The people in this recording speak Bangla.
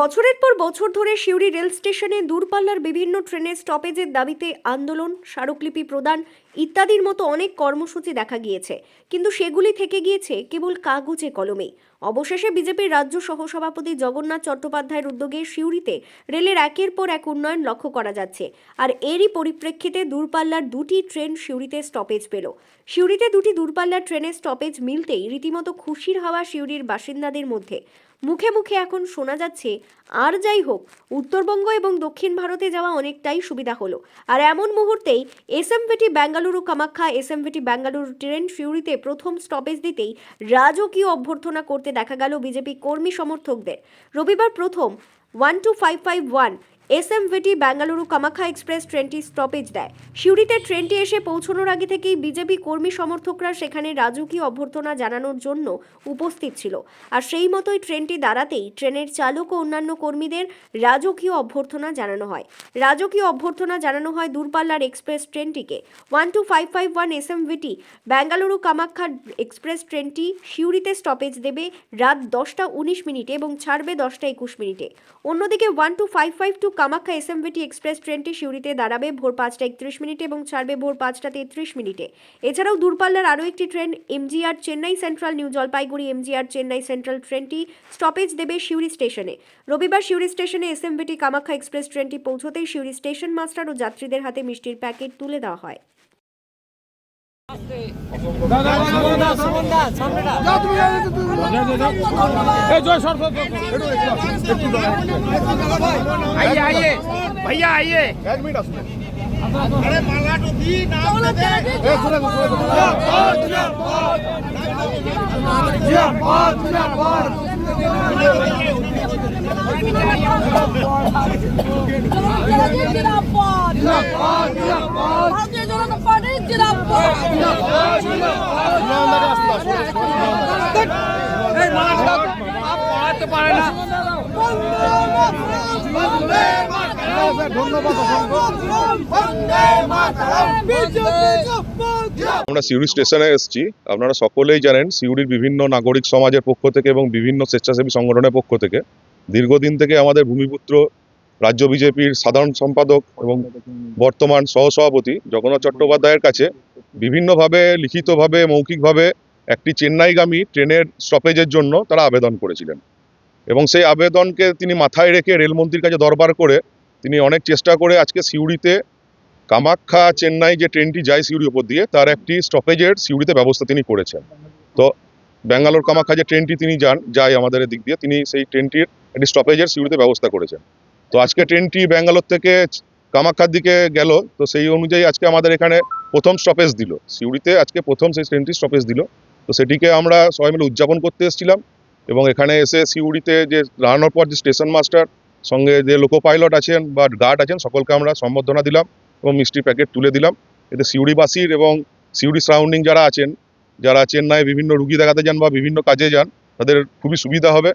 বছরের পর বছর ধরে সিউড়ি রেল স্টেশনে দূরপাল্লার বিভিন্ন ট্রেনের স্টপেজের দাবিতে আন্দোলন, স্মারকলিপি প্রদান ইত্যাদির মতো অনেক কর্মসূচি দেখা গিয়েছে। কিন্তু সেগুলি থেকে গিয়েছে কেবল কাগজে কলমেই অবশেষে বিজেপির রাজ্য সহসভাপতি জগন্নাথ চট্টোপাধ্যায়ের উদ্যোগে সিউড়িতে রেলের একের পর এক উন্নয়ন লক্ষ্য করা যাচ্ছে। আর এরই পরিপ্রেক্ষিতে দূরপাল্লার দুটি ট্রেন সিউড়িতে স্টপেজ পেল। সিউড়িতে দুটি দূরপাল্লার ট্রেনের স্টপেজ মিলতেই রীতিমতো খুশির হাওয়া সিউড়ির বাসিন্দাদের মধ্যে। মুখে মুখে এখন শোনা যাচ্ছে, আর যাই হোক, উত্তরবঙ্গ এবং দক্ষিণ ভারতে যাওয়া অনেকটাই সুবিধা হলো। আর এমন মুহূর্তেই SMVT Bengaluru Kamakhya SMVT Bengaluru train ফিউরিতে প্রথম স্টপেজ দিতেই রাজকীয় অভ্যর্থনা করতে দেখা গেল বিজেপি কর্মী সমর্থকদের। রবিবার প্রথম one two five five one SMVT Bengaluru Kamakhya express ট্রেনটি স্টপেজ দেয়। সিউড়িতে ট্রেনটি এসে পৌঁছানোর আগে থেকেই বিজেপি কর্মী সমর্থকরা সেখানে রাজকীয় অভ্যর্থনা জানানোর জন্য উপস্থিত ছিল। আর সেই মতোই ট্রেনটি দাঁড়াতেই ট্রেনের চালক ও অন্যান্য কর্মীদের রাজকীয় অভ্যর্থনা জানানো হয়। রাজকীয় অভ্যর্থনা জানানো হয় দূরপাল্লার express ট্রেনটিকে। One two five five one SMVT Bengaluru Kamakhya express ট্রেনটি সিউড়িতে স্টপেজ দেবে রাত দশটা উনিশ মিনিটে এবং ছাড়বে দশটা একুশ মিনিটে। অন্যদিকে one two five five two Kamakhya SMVT express ট্রেনটি সিউড়িতে দাঁড়াবে ভোর পাঁচটা একত্রিশ মিনিটে এবং ছাড়বে ভোর পাঁচটা তেত্রিশ মিনিটে। এছাড়াও দূরপাল্লার আরও একটি train MGR Chennai central new Jalpaiguri MGR Chennai central ট্রেনটি স্টপেজ দেবে সিউড়ি স্টেশনে। রবিবার সিউড়ি স্টেশনে এসএমভিটি কামাখ্যা এক্সপ্রেস ট্রেনটি পৌঁছতেই সিউড়ি স্টেশন মাস্টার ও যাত্রীদের হাতে মিষ্টির প্যাকেট তুলে দেওয়া হয়। ভাইয়া আইয়ে এক মিনিট আসুন আরে মালা টুপি না এ শুনে শুনে জিয়া পাঁচ জিয়া পাঁচ জিয়া পাঁচ জিয়া পাঁচ আমরা সিউড়ি স্টেশনে এসেছি। আপনারা সকলেই জানেন, সিউড়ির বিভিন্ন নাগরিক সমাজের পক্ষ থেকে এবং বিভিন্ন স্বেচ্ছাসেবী সংগঠনের পক্ষ থেকে দীর্ঘদিন থেকে আমাদের ভূমিপুত্র রাজ্য বিজেপির সাধারণ সম্পাদক এবং বর্তমান সহসভাপতি জগন্নাথ চট্টোপাধ্যায়ের কাছে বিভিন্নভাবে, লিখিতভাবে, মৌখিকভাবে একটি চেন্নাইগামী ট্রেনের স্টপেজের জন্য তারা আবেদন করেছিলেন। এবং সেই আবেদনকে তিনি মাথায় রেখে রেলমন্ত্রীর কাছে দরবার করে তিনি অনেক চেষ্টা করে আজকে সিউড়িতে, কামাখ্যা চেন্নাই যে ট্রেনটি যায় সিউড়ি উপর দিয়ে, তার একটি স্টপেজের সিউড়িতে ব্যবস্থা তিনি করেছেন। তো ব্যাঙ্গালোর কামাখ্যা যে ট্রেনটি তিনি যান, যায় আমাদের দিক দিয়ে, তিনি সেই ট্রেনটির একটি স্টপেজের সিউড়িতে ব্যবস্থা করেছেন। তো আজকে ট্রেনটি ব্যাঙ্গালোর থেকে কামাখ্যার দিকে গেল, তো সেই অনুযায়ী আজকে আমাদের এখানে প্রথম স্টপেজ দিল। সিউড়িতে আজকে প্রথম সেই ট্রেনটি স্টপেজ দিল। তো সেটিকে আমরা সবাই মিলে উদযাপন করতে এসেছিলাম এবং এখানে এসে সিউড়িতে যে দাঁড়ানোর পর যে স্টেশন মাস্টার সঙ্গে যে লোকো পাইলট আছেন বা গার্ড আছেন, সকলকে আমরা সম্বর্ধনা দিলাম এবং মিষ্টির প্যাকেট তুলে দিলাম। এতে সিউড়িবাসীর এবং সিউড়ি সারাউন্ডিং যারা আছেন, যারা চেন্নাই বিভিন্ন রুগী দেখাতে যান বা বিভিন্ন কাজে যান, তাদের খুবই সুবিধা হবে।